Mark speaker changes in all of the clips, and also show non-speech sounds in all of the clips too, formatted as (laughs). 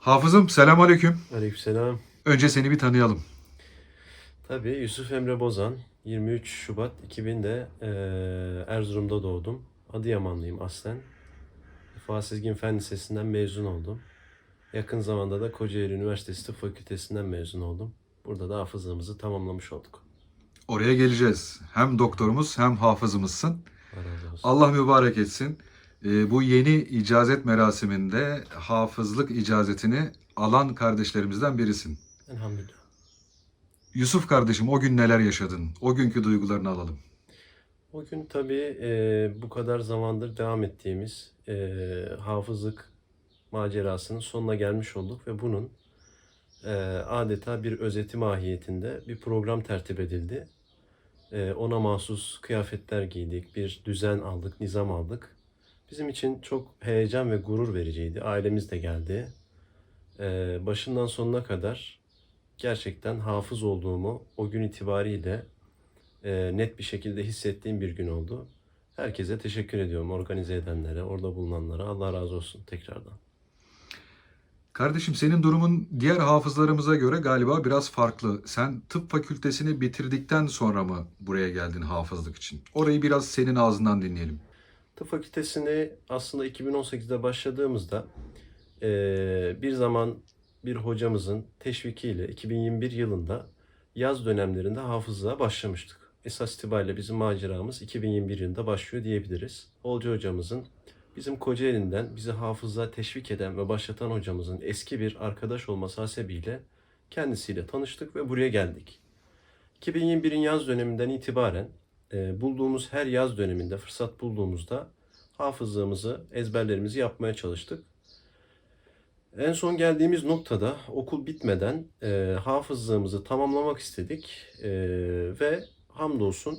Speaker 1: Hafızım selam aleyküm.
Speaker 2: Aleykümselam.
Speaker 1: Önce seni bir tanıyalım.
Speaker 2: Tabii Yusuf Emre Bozan. 23 Şubat 2000'de eee, Erzurum'da doğdum. Adıyamanlıyım aslen. Vefa Sezgin Fen Lisesi'nden mezun oldum. Yakın zamanda da Kocaeli Üniversitesi Tıp Fakültesinden mezun oldum. Burada da hafızlığımızı tamamlamış olduk.
Speaker 1: Oraya geleceğiz. Hem doktorumuz hem hafızımızsın.
Speaker 2: Allah
Speaker 1: mübarek etsin. Ee, bu yeni icazet merasiminde hafızlık icazetini alan kardeşlerimizden birisin.
Speaker 2: Elhamdülillah.
Speaker 1: Yusuf kardeşim o gün neler yaşadın? O günkü duygularını alalım.
Speaker 2: O gün tabii eee, bu kadar zamandır devam ettiğimiz eee, hafızlık macerasının sonuna gelmiş olduk ve bunun eee, adeta bir özeti mahiyetinde bir program tertip edildi. Eee, ona mahsus kıyafetler giydik, bir düzen aldık, nizam aldık. Bizim için çok heyecan ve gurur vericiydi. Ailemiz de geldi. Eee, başından sonuna kadar gerçekten hafız olduğumu o gün itibariyle e, net bir şekilde hissettiğim bir gün oldu. Herkese teşekkür ediyorum. Organize edenlere, orada bulunanlara. Allah razı olsun tekrardan.
Speaker 1: Kardeşim senin durumun diğer hafızlarımıza göre galiba biraz farklı. Sen tıp fakültesini bitirdikten sonra mı buraya geldin hafızlık için? Orayı biraz senin ağzından dinleyelim.
Speaker 2: Tıp fakültesini aslında 2018'de başladığımızda e, bir zaman bir hocamızın teşvikiyle 2021 yılında yaz dönemlerinde hafızlığa başlamıştık. Esas itibariyle bizim maceramız 2021 yılında başlıyor diyebiliriz. Olcu hocamızın bizim Kocaeli'nden bizi hafızlığa teşvik eden ve başlatan hocamızın eski bir arkadaş olması hasebiyle kendisiyle tanıştık ve buraya geldik. 2021'in yaz döneminden itibaren bulduğumuz her yaz döneminde fırsat bulduğumuzda hafızlığımızı, ezberlerimizi yapmaya çalıştık. En son geldiğimiz noktada okul bitmeden e, hafızlığımızı tamamlamak istedik E, ve hamdolsun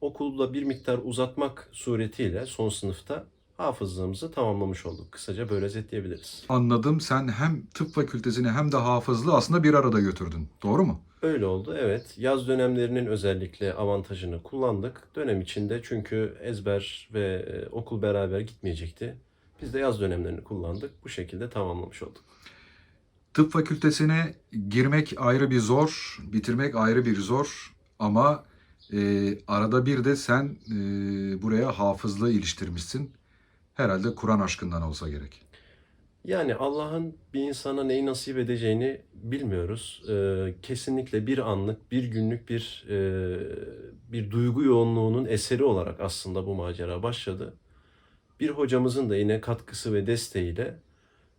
Speaker 2: okulda bir miktar uzatmak suretiyle son sınıfta hafızlığımızı tamamlamış olduk. Kısaca böyle özetleyebiliriz.
Speaker 1: Anladım. Sen hem tıp fakültesini hem de hafızlığı aslında bir arada götürdün. Doğru mu?
Speaker 2: Öyle oldu evet. Yaz dönemlerinin özellikle avantajını kullandık. Dönem içinde çünkü ezber ve e, okul beraber gitmeyecekti. Biz de yaz dönemlerini kullandık. Bu şekilde tamamlamış olduk.
Speaker 1: Tıp fakültesine girmek ayrı bir zor, bitirmek ayrı bir zor ama e, arada bir de sen e, buraya hafızlığı iliştirmişsin. Herhalde Kur'an aşkından olsa gerek.
Speaker 2: Yani Allah'ın bir insana neyi nasip edeceğini bilmiyoruz. Ee, kesinlikle bir anlık, bir günlük bir e, bir duygu yoğunluğunun eseri olarak aslında bu macera başladı. Bir hocamızın da yine katkısı ve desteğiyle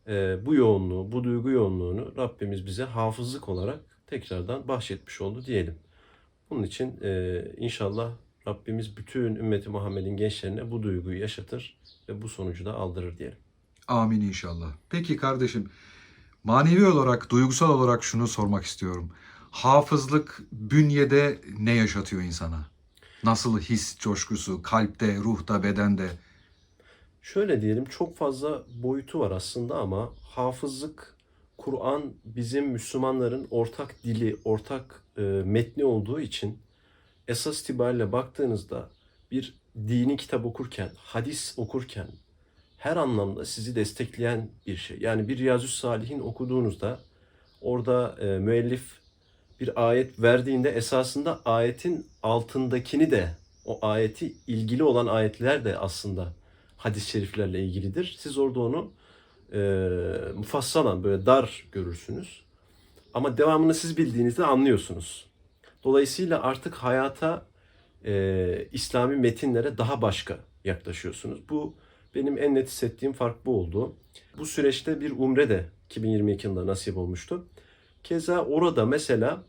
Speaker 2: e, bu yoğunluğu, bu duygu yoğunluğunu Rabbimiz bize hafızlık olarak tekrardan bahşetmiş oldu diyelim. Bunun için e, inşallah Rabbimiz bütün ümmeti Muhammed'in gençlerine bu duyguyu yaşatır ve bu sonucu da aldırır diyelim.
Speaker 1: Amin inşallah. Peki kardeşim, manevi olarak, duygusal olarak şunu sormak istiyorum. Hafızlık bünyede ne yaşatıyor insana? Nasıl his coşkusu, kalpte, ruhta, bedende?
Speaker 2: Şöyle diyelim çok fazla boyutu var aslında ama hafızlık, Kur'an bizim Müslümanların ortak dili, ortak e, metni olduğu için esas itibariyle baktığınızda bir dini kitap okurken, hadis okurken her anlamda sizi destekleyen bir şey. Yani bir Riyazü Salihin okuduğunuzda orada e, müellif bir ayet verdiğinde esasında ayetin altındakini de o ayeti ilgili olan ayetler de aslında hadis-i şeriflerle ilgilidir. Siz orada onu e, mufassalan böyle dar görürsünüz. Ama devamını siz bildiğinizde anlıyorsunuz. Dolayısıyla artık hayata e, İslami metinlere daha başka yaklaşıyorsunuz. Bu benim en net hissettiğim fark bu oldu. Bu süreçte bir umre de 2022 yılında nasip olmuştu. Keza orada mesela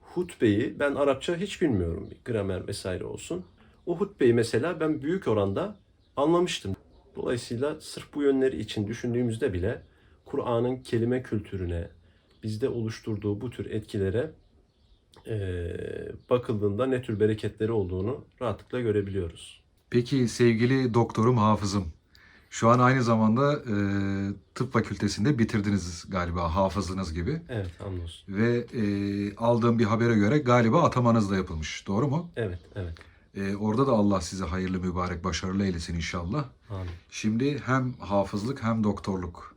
Speaker 2: hutbeyi ben Arapça hiç bilmiyorum. Gramer vesaire olsun. O hutbeyi mesela ben büyük oranda anlamıştım. Dolayısıyla sırf bu yönleri için düşündüğümüzde bile Kur'an'ın kelime kültürüne, bizde oluşturduğu bu tür etkilere eee, bakıldığında ne tür bereketleri olduğunu rahatlıkla görebiliyoruz.
Speaker 1: Peki sevgili doktorum hafızım. Şu an aynı zamanda e, tıp fakültesinde bitirdiniz galiba hafızlığınız gibi.
Speaker 2: Evet, hamdolsun.
Speaker 1: Ve e, aldığım bir habere göre galiba atamanız da yapılmış. Doğru mu?
Speaker 2: Evet, evet.
Speaker 1: E, orada da Allah size hayırlı mübarek başarılı eylesin inşallah.
Speaker 2: Amin.
Speaker 1: Şimdi hem hafızlık hem doktorluk.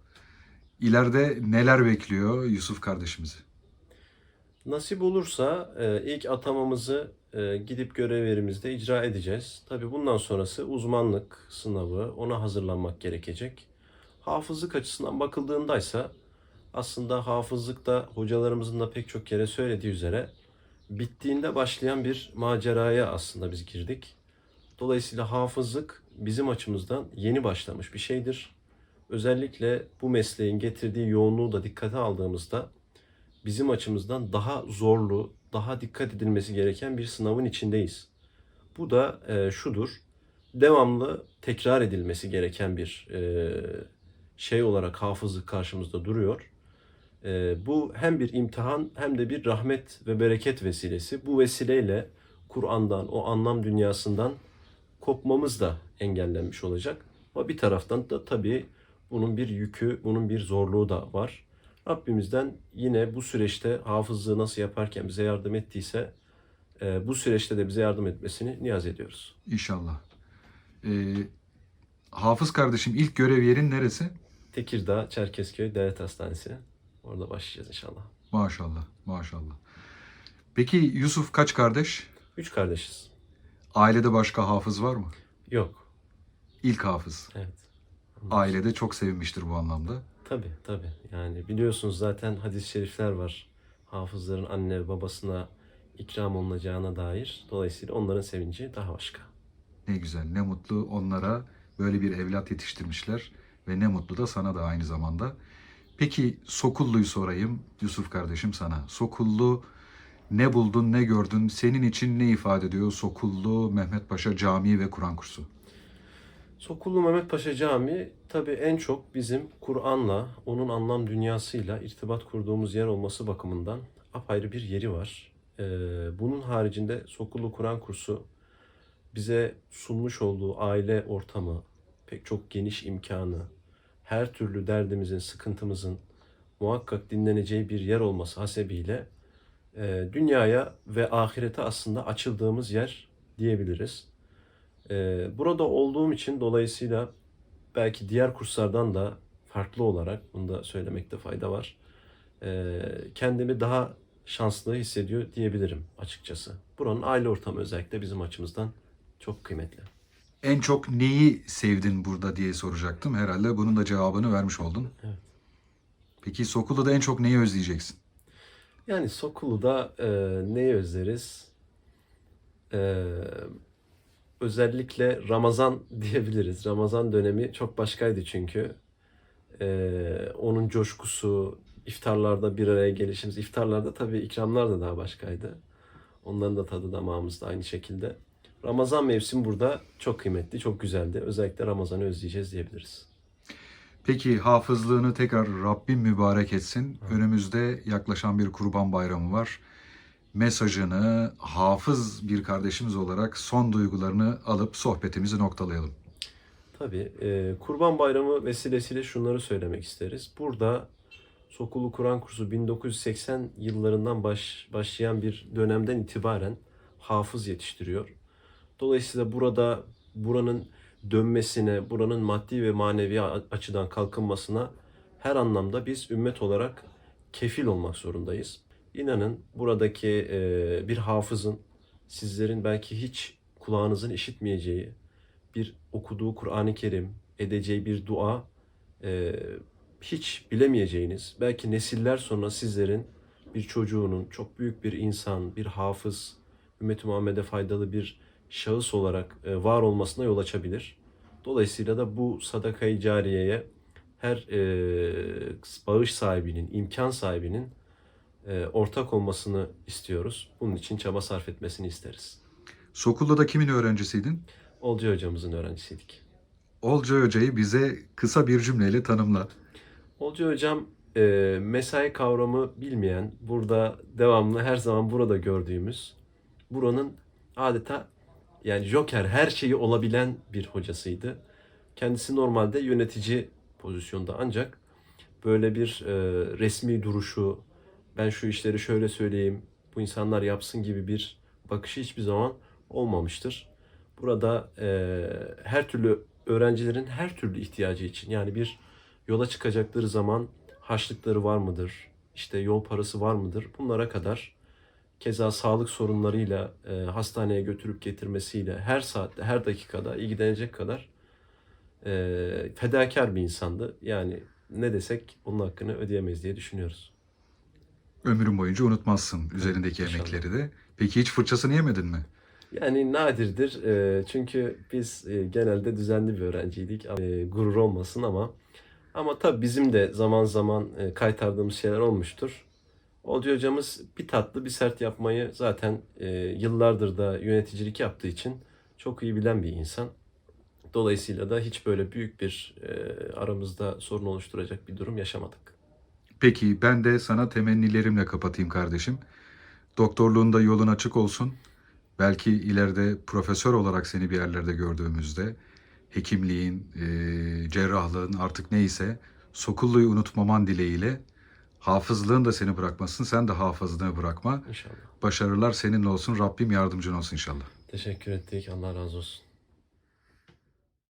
Speaker 1: ileride neler bekliyor Yusuf kardeşimizi?
Speaker 2: Nasip olursa e, ilk atamamızı e, gidip görev yerimizde icra edeceğiz. Tabii bundan sonrası uzmanlık sınavı, ona hazırlanmak gerekecek. Hafızlık açısından bakıldığındaysa aslında hafızlıkta hocalarımızın da pek çok kere söylediği üzere bittiğinde başlayan bir maceraya aslında biz girdik. Dolayısıyla hafızlık bizim açımızdan yeni başlamış bir şeydir. Özellikle bu mesleğin getirdiği yoğunluğu da dikkate aldığımızda bizim açımızdan daha zorlu, daha dikkat edilmesi gereken bir sınavın içindeyiz. Bu da e, şudur, devamlı tekrar edilmesi gereken bir e, şey olarak hafızlık karşımızda duruyor. E, bu hem bir imtihan hem de bir rahmet ve bereket vesilesi. Bu vesileyle Kur'an'dan, o anlam dünyasından kopmamız da engellenmiş olacak. Ama bir taraftan da tabii bunun bir yükü, bunun bir zorluğu da var. Rabbimizden yine bu süreçte hafızlığı nasıl yaparken bize yardım ettiyse e, bu süreçte de bize yardım etmesini niyaz ediyoruz.
Speaker 1: İnşallah. Ee, Hafız kardeşim ilk görev yerin neresi?
Speaker 2: Tekirdağ, Çerkezköy Devlet Hastanesi. Orada başlayacağız inşallah.
Speaker 1: Maşallah, maşallah. Peki Yusuf kaç kardeş?
Speaker 2: Üç kardeşiz.
Speaker 1: Ailede başka hafız var mı?
Speaker 2: Yok.
Speaker 1: İlk hafız.
Speaker 2: Evet.
Speaker 1: Ailede çok sevinmiştir bu anlamda.
Speaker 2: Tabii tabii. Yani biliyorsunuz zaten hadis-i şerifler var. Hafızların anne ve babasına ikram olunacağına dair. Dolayısıyla onların sevinci daha başka.
Speaker 1: Ne güzel, ne mutlu onlara böyle bir evlat yetiştirmişler ve ne mutlu da sana da aynı zamanda. Peki Sokullu'yu sorayım Yusuf kardeşim sana. Sokullu ne buldun, ne gördün? Senin için ne ifade ediyor Sokullu Mehmet Paşa Camii ve Kur'an kursu?
Speaker 2: Sokullu Mehmet Paşa Camii tabii en çok bizim Kur'an'la, onun anlam dünyasıyla irtibat kurduğumuz yer olması bakımından apayrı bir yeri var. Ee, bunun haricinde Sokullu Kur'an kursu bize sunmuş olduğu aile ortamı, pek çok geniş imkanı, her türlü derdimizin, sıkıntımızın muhakkak dinleneceği bir yer olması hasebiyle e, dünyaya ve ahirete aslında açıldığımız yer diyebiliriz. Ee, burada olduğum için dolayısıyla belki diğer kurslardan da farklı olarak bunu da söylemekte fayda var. Ee, kendimi daha şanslı hissediyor diyebilirim açıkçası. Buranın aile ortamı özellikle bizim açımızdan çok kıymetli.
Speaker 1: En çok neyi sevdin burada diye soracaktım. Herhalde bunun da cevabını vermiş oldun.
Speaker 2: Evet.
Speaker 1: Peki Sokullu'da en çok neyi özleyeceksin?
Speaker 2: Yani Sokulu'da e, neyi özleriz? E, özellikle Ramazan (laughs) diyebiliriz. Ramazan dönemi çok başkaydı çünkü. E, onun coşkusu, iftarlarda bir araya gelişimiz. İftarlarda tabii ikramlar da daha başkaydı. Onların da tadı damağımızda aynı şekilde. Ramazan mevsim burada çok kıymetli, çok güzeldi. Özellikle Ramazan'ı özleyeceğiz diyebiliriz.
Speaker 1: Peki hafızlığını tekrar Rabbim mübarek etsin. Önümüzde yaklaşan bir kurban bayramı var. Mesajını hafız bir kardeşimiz olarak son duygularını alıp sohbetimizi noktalayalım.
Speaker 2: Tabii. e, Kurban Bayramı vesilesiyle şunları söylemek isteriz. Burada Sokulu Kur'an kursu 1980 yıllarından baş, başlayan bir dönemden itibaren hafız yetiştiriyor. Dolayısıyla burada buranın dönmesine, buranın maddi ve manevi açıdan kalkınmasına her anlamda biz ümmet olarak kefil olmak zorundayız. İnanın buradaki e, bir hafızın sizlerin belki hiç kulağınızın işitmeyeceği, bir okuduğu Kur'an-ı Kerim, edeceği bir dua e, hiç bilemeyeceğiniz, belki nesiller sonra sizlerin bir çocuğunun çok büyük bir insan, bir hafız, ümmet-i Muhammed'e faydalı bir şahıs olarak e, var olmasına yol açabilir. Dolayısıyla da bu sadakayı cariyeye her e, bağış sahibinin, imkan sahibinin ortak olmasını istiyoruz. Bunun için çaba sarf etmesini isteriz.
Speaker 1: Sokullu'da kimin öğrencisiydin?
Speaker 2: Olcay hocamızın öğrencisiydik.
Speaker 1: Olcay Hoca'yı bize kısa bir cümleyle tanımla.
Speaker 2: Olcay hocam e, mesai kavramı bilmeyen, burada devamlı her zaman burada gördüğümüz, buranın adeta yani joker her şeyi olabilen bir hocasıydı. Kendisi normalde yönetici pozisyonda ancak böyle bir e, resmi duruşu, ben şu işleri şöyle söyleyeyim, bu insanlar yapsın gibi bir bakışı hiçbir zaman olmamıştır. Burada e, her türlü öğrencilerin her türlü ihtiyacı için yani bir yola çıkacakları zaman harçlıkları var mıdır? İşte yol parası var mıdır? Bunlara kadar keza sağlık sorunlarıyla e, hastaneye götürüp getirmesiyle her saatte, her dakikada ilgilenecek kadar e, fedakar bir insandı. Yani ne desek onun hakkını ödeyemeyiz diye düşünüyoruz.
Speaker 1: Ömrün boyunca unutmazsın üzerindeki
Speaker 2: İnşallah.
Speaker 1: emekleri de. Peki hiç fırçasını yemedin mi?
Speaker 2: Yani nadirdir e, çünkü biz e, genelde düzenli bir öğrenciydik. E, gurur olmasın ama ama tabii bizim de zaman zaman kaytardığımız şeyler olmuştur. Olcu hocamız bir tatlı bir sert yapmayı zaten yıllardır da yöneticilik yaptığı için çok iyi bilen bir insan. Dolayısıyla da hiç böyle büyük bir aramızda sorun oluşturacak bir durum yaşamadık.
Speaker 1: Peki ben de sana temennilerimle kapatayım kardeşim. Doktorluğunda yolun açık olsun. Belki ileride profesör olarak seni bir yerlerde gördüğümüzde hekimliğin, eee, cerrahlığın artık neyse Sokullu'yu unutmaman dileğiyle hafızlığın da seni bırakmasın. Sen de hafızlığını bırakma.
Speaker 2: İnşallah.
Speaker 1: Başarılar seninle olsun. Rabbim yardımcın olsun inşallah.
Speaker 2: Teşekkür ettik. Allah razı olsun.